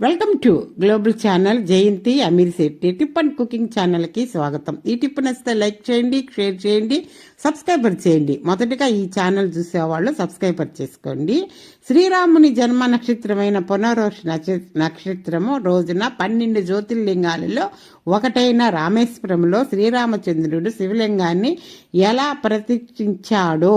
Welcome to global channel Jayanthi Amir Shetty tip and cooking ఛానల్కి స్వాగతం. ఈ tip నచ్చితే లైక్ చేయండి షేర్ చేయండి సబ్స్క్రైబర్ చేయండి. మొదటగా ఈ ఛానల్ చూసేవాళ్ళు సబ్స్క్రైబర్ చేసుకోండి. శ్రీరాముని జన్మ నక్షత్రమైన పునరోష నక్షత్రము రోజున పన్నెండు జ్యోతిర్లింగాలలో ఒకటైన రామేశ్వరంలో శ్రీరామచంద్రుడు శివలింగాన్ని ఎలా ప్రతిష్ఠించాడో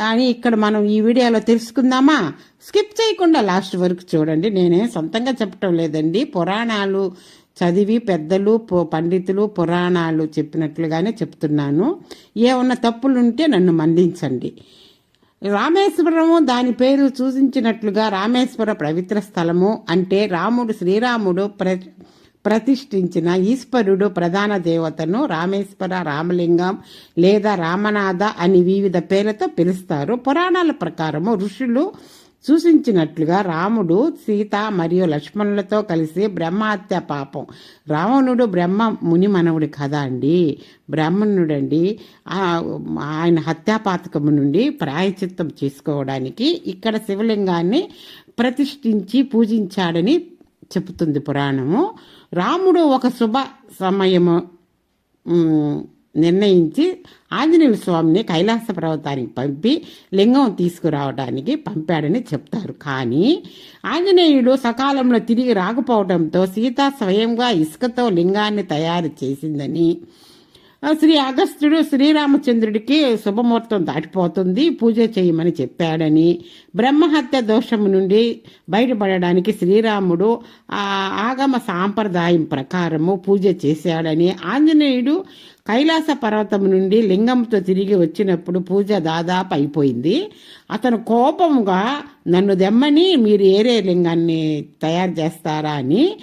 అని ఇక్కడ మనం ఈ వీడియోలో తెలుసుకుందామా? స్కిప్ చేయకుండా లాస్ట్ వరకు చూడండి. నేనే సొంతంగా చెప్పటం లేదండి. పురాణాలు చదివి పెద్దలు పండితులు పురాణాలు చెప్పినట్లుగానే చెప్తున్నాను. ఏమన్నా తప్పులుంటే నన్ను మందించండి రామేశ్వరము దాని పేరు సూచించినట్లుగా రామేశ్వర పవిత్ర స్థలము అంటే రాముడు శ్రీరాముడు ప్ర ప్రతిష్ఠించిన ఈశ్వరుడు ప్రధాన దేవతను రామేశ్వర రామలింగం లేదా రామనాథ అని వివిధ పేర్లతో పిలుస్తారు. పురాణాల ప్రకారము ఋషులు సూచించినట్లుగా రాముడు సీత మరియు లక్ష్మణులతో కలిసి బ్రహ్మహత్య పాపం. రావణుడు బ్రహ్మ ముని మనవుడు కదా అండి. బ్రాహ్మణుడండి. ఆయన హత్యాపాతకము నుండి ప్రాయచిత్తం చేసుకోవడానికి ఇక్కడ శివలింగాన్ని ప్రతిష్ఠించి పూజించాడని చెబుతుంది పురాణము. రాముడు ఒక శుభ సమయము నిర్ణయించి ఆంజనేయ స్వామిని కైలాస పర్వతానికి పంపి లింగం తీసుకురావడానికి పంపాడని చెప్తారు. కానీ ఆంజనేయుడు సకాలంలో తిరిగి రాకపోవడంతో సీత స్వయంగా ఇసుకతో లింగాన్ని తయారు చేసిందని శ్రీ అగస్త్యుడు శ్రీరామచంద్రుడికి శుభముహూర్తం దాటిపోతుంది. పూజ చేయమని చెప్పాడని. బ్రహ్మహత్య దోషము నుండి బయటపడడానికి శ్రీరాముడు ఆగమ సాంప్రదాయం ప్రకారము పూజ చేశాడని. ఆంజనేయుడు కైలాస పర్వతం నుండి లింగంతో తిరిగి వచ్చినప్పుడు పూజ దాదాపు అయిపోయింది. అతను కోపముగా నన్ను దెమ్మని మీరు ఏరే లింగాన్ని తయారు చేస్తారా? అని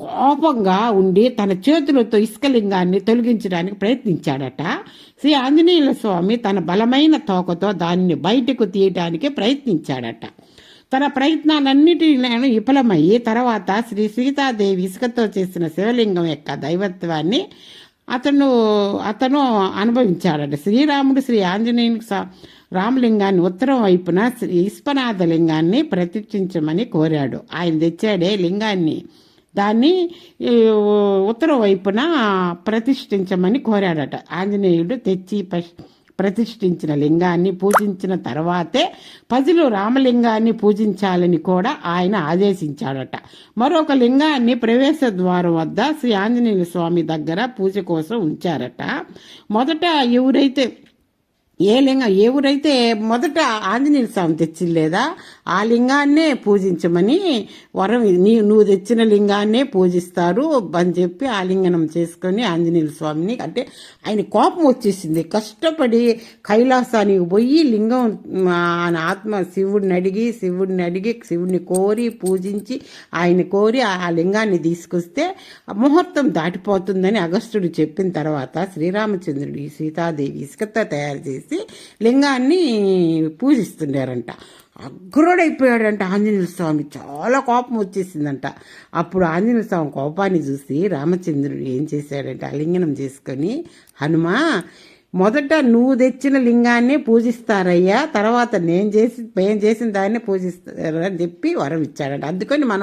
కోపంగా ఉండి తన చేతులతో ఇసుకలింగాన్ని తొలగించడానికి ప్రయత్నించాడట. శ్రీ ఆంజనేయుల స్వామి తన బలమైన తోకతో దానిని బయటకు తీయడానికి ప్రయత్నించాడట. తన ప్రయత్నాలన్నిటినీ విఫలమయ్యి తర్వాత శ్రీ సీతాదేవి ఇసుకతో చేసిన శివలింగం యొక్క దైవత్వాన్ని అతను అతను అనుభవించాడట శ్రీరాముడు శ్రీ ఆంజనేయునికి రామలింగాన్ని ఉత్తరం వైపున ఇస్పనాథ లింగాన్ని ప్రతిష్ఠించమని కోరాడు. ఆయన తెచ్చాడే లింగాన్ని. దాన్ని ఉత్తరం వైపున ప్రతిష్ఠించమని కోరాడట. ఆంజనేయుడు తెచ్చి ప్రతిష్ఠించిన లింగాన్ని పూజించిన తర్వాతే పదిలో రామలింగాన్ని పూజించాలని కూడా ఆయన ఆదేశించాడట. మరొక లింగాన్ని ప్రవేశ ద్వారం వద్ద శ్రీ ఆంజనేయ స్వామి దగ్గర పూజ కోసం ఉంచారట. మొదట ఎవరైతే ఏ లింగం? ఏ ఊరైతే మొదట ఆంజనేయ స్వామి తెచ్చిలేదా ఆ లింగాన్నే పూజించమని వరం నీ నువ్వు తెచ్చిన లింగాన్నే పూజిస్తారు అని చెప్పి ఆలింగనం చేసుకొని ఆంజనేయ స్వామిని అంటే ఆయన కోపం వచ్చేసింది. కష్టపడి కైలాసానికి పోయి లింగం ఆయన ఆత్మ శివుడిని అడిగి శివుడిని అడిగి శివుడిని కోరి పూజించి ఆయన కోరి ఆ లింగాన్ని తీసుకొస్తే ముహూర్తం దాటిపోతుందని అగస్టుడు చెప్పిన తర్వాత శ్రీరామచంద్రుడు సీతాదేవి ఇసుకతో తయారు చేసి చేసి లింగాన్ని పూజిస్తుండారంట. అగ్రుడైపోయాడంట ఆంజనేయ స్వామి. చాలా కోపం వచ్చేసిందంట. అప్పుడు ఆంజనేయ స్వామి కోపాన్ని చూసి రామచంద్రుడు ఏం చేశాడంటే? అలింగనం చేసుకొని హనుమా మొదట నువ్వు తెచ్చిన లింగాన్ని పూజిస్తారయ్యా. తర్వాత నేను చేసి నేను చేసిన దాన్ని పూజిస్తారని చెప్పి వరం ఇచ్చాడంట. అందుకని మనం